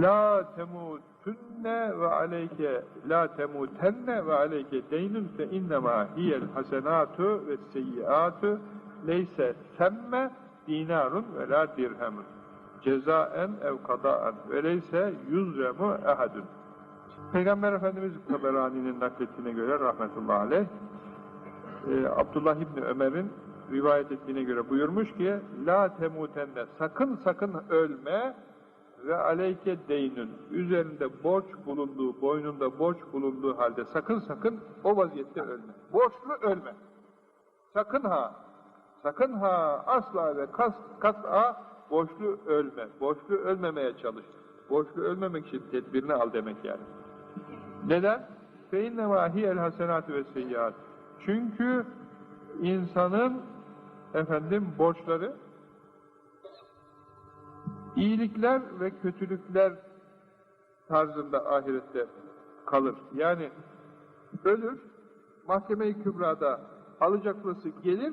La temutunne ve aleyke la temutenne ve aleyke deynun fe innema hiyel hasenatu ve seyyiatu. Leyse semme dinarun ve la dirhemun. Cezaen ev kadaen ve leyse yuzremu ehadun. Peygamber Efendimiz Taberani'nin naklettiğine göre rahmetullahi aleyh e, Abdullah İbni Ömer'in rivayet ettiğine göre buyurmuş ki La temutenne sakın sakın ölme ve aleyke deynün üzerinde borç bulunduğu, boynunda borç bulunduğu halde sakın sakın o vaziyette ölme. Borçlu ölme. Sakın ha, sakın ha asla ve kas, kas'a borçlu ölme. Borçlu ölmemeye çalış. Borçlu ölmemek için tedbirini al demek yani. Neden? فَاِنَّمَا هِيَ الْحَسَنَاتِ وَالسَّيِّئَاتِ Çünkü insanın efendim borçları iyilikler ve kötülükler tarzında ahirette kalır. Yani ölür, mahkeme-i kübrada alacaklısı gelir,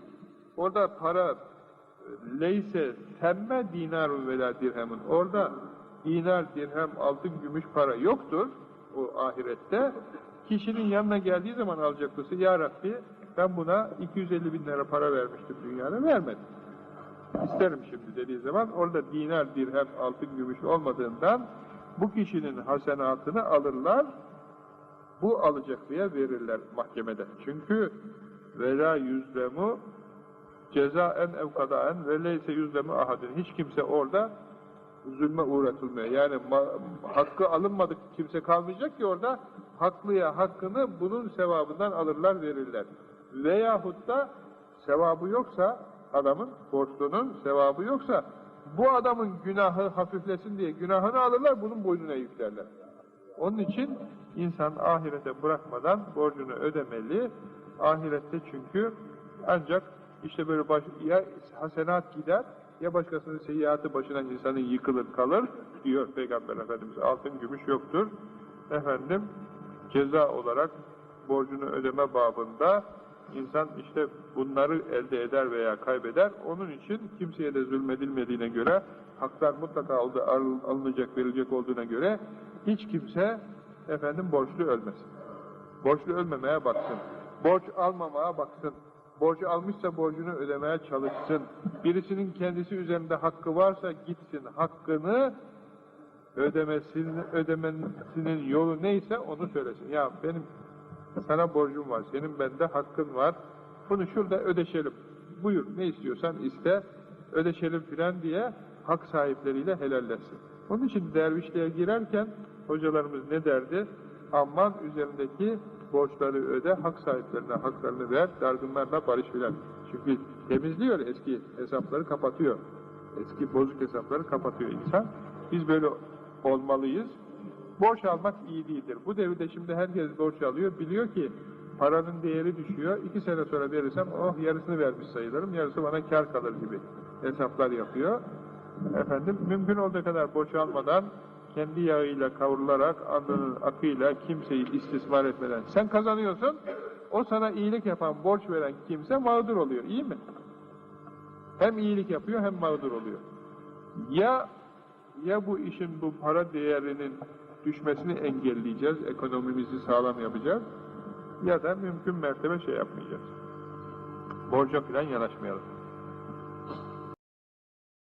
orada para leyse temme dinarun vela dirhemun. Orada dinar, dirhem, altın, gümüş para yoktur o ahirette. Kişinin yanına geldiği zaman alacaklısı, Ya Rabbi ben buna 250 bin lira para vermiştim dünyada, vermedim. İsterim şimdi dediği zaman orada dinar, dirhem, altın, gümüş olmadığından bu kişinin hasenatını alırlar, bu alacaklıya verirler mahkemede. Çünkü vela yüzlemu cezaen evkadaen ve leyse yüzlemu ahadin. Hiç kimse orada zulme uğratılmıyor. Yani hakkı alınmadık kimse kalmayacak ki orada haklıya hakkını bunun sevabından alırlar verirler. Veyahut da sevabı yoksa adamın, borçlunun sevabı yoksa bu adamın günahı hafiflesin diye günahını alırlar bunun boynuna yüklerler. Onun için insan ahirete bırakmadan borcunu ödemeli. Ahirette çünkü ancak işte böyle baş, ya hasenat gider ya başkasının seyyiatı başına insanın yıkılır kalır diyor Peygamber Efendimiz. Altın gümüş yoktur. Efendim ceza olarak borcunu ödeme babında insan işte bunları elde eder veya kaybeder. Onun için kimseye de zulmedilmediğine göre haklar mutlaka aldı, alınacak, verilecek olduğuna göre hiç kimse efendim borçlu ölmesin. Borçlu ölmemeye baksın. Borç almamaya baksın. Borcu almışsa borcunu ödemeye çalışsın. Birisinin kendisi üzerinde hakkı varsa gitsin hakkını ödemesinin, ödemesinin yolu neyse onu söylesin. Ya benim sana borcum var, senin bende hakkın var, bunu şurada ödeşelim. Buyur ne istiyorsan iste, ödeşelim filan diye hak sahipleriyle helallesin. Onun için dervişliğe girerken hocalarımız ne derdi? Aman üzerindeki borçları öde, hak sahiplerine haklarını ver, dargınlarla barış filan. Çünkü temizliyor eski hesapları kapatıyor. Eski bozuk hesapları kapatıyor insan. Biz böyle olmalıyız. Borç almak iyi değildir. Bu devirde şimdi herkes borç alıyor, biliyor ki paranın değeri düşüyor. İki sene sonra verirsem oh yarısını vermiş sayılırım, yarısı bana kar kalır gibi hesaplar yapıyor. Efendim mümkün olduğu kadar borç almadan kendi yağıyla kavrularak, alnının akıyla kimseyi istismar etmeden sen kazanıyorsun, o sana iyilik yapan, borç veren kimse mağdur oluyor, iyi mi? Hem iyilik yapıyor hem mağdur oluyor. Ya ya bu işin bu para değerinin düşmesini engelleyeceğiz, ekonomimizi sağlam yapacağız ya da mümkün mertebe şey yapmayacağız. Borca filan yanaşmayalım.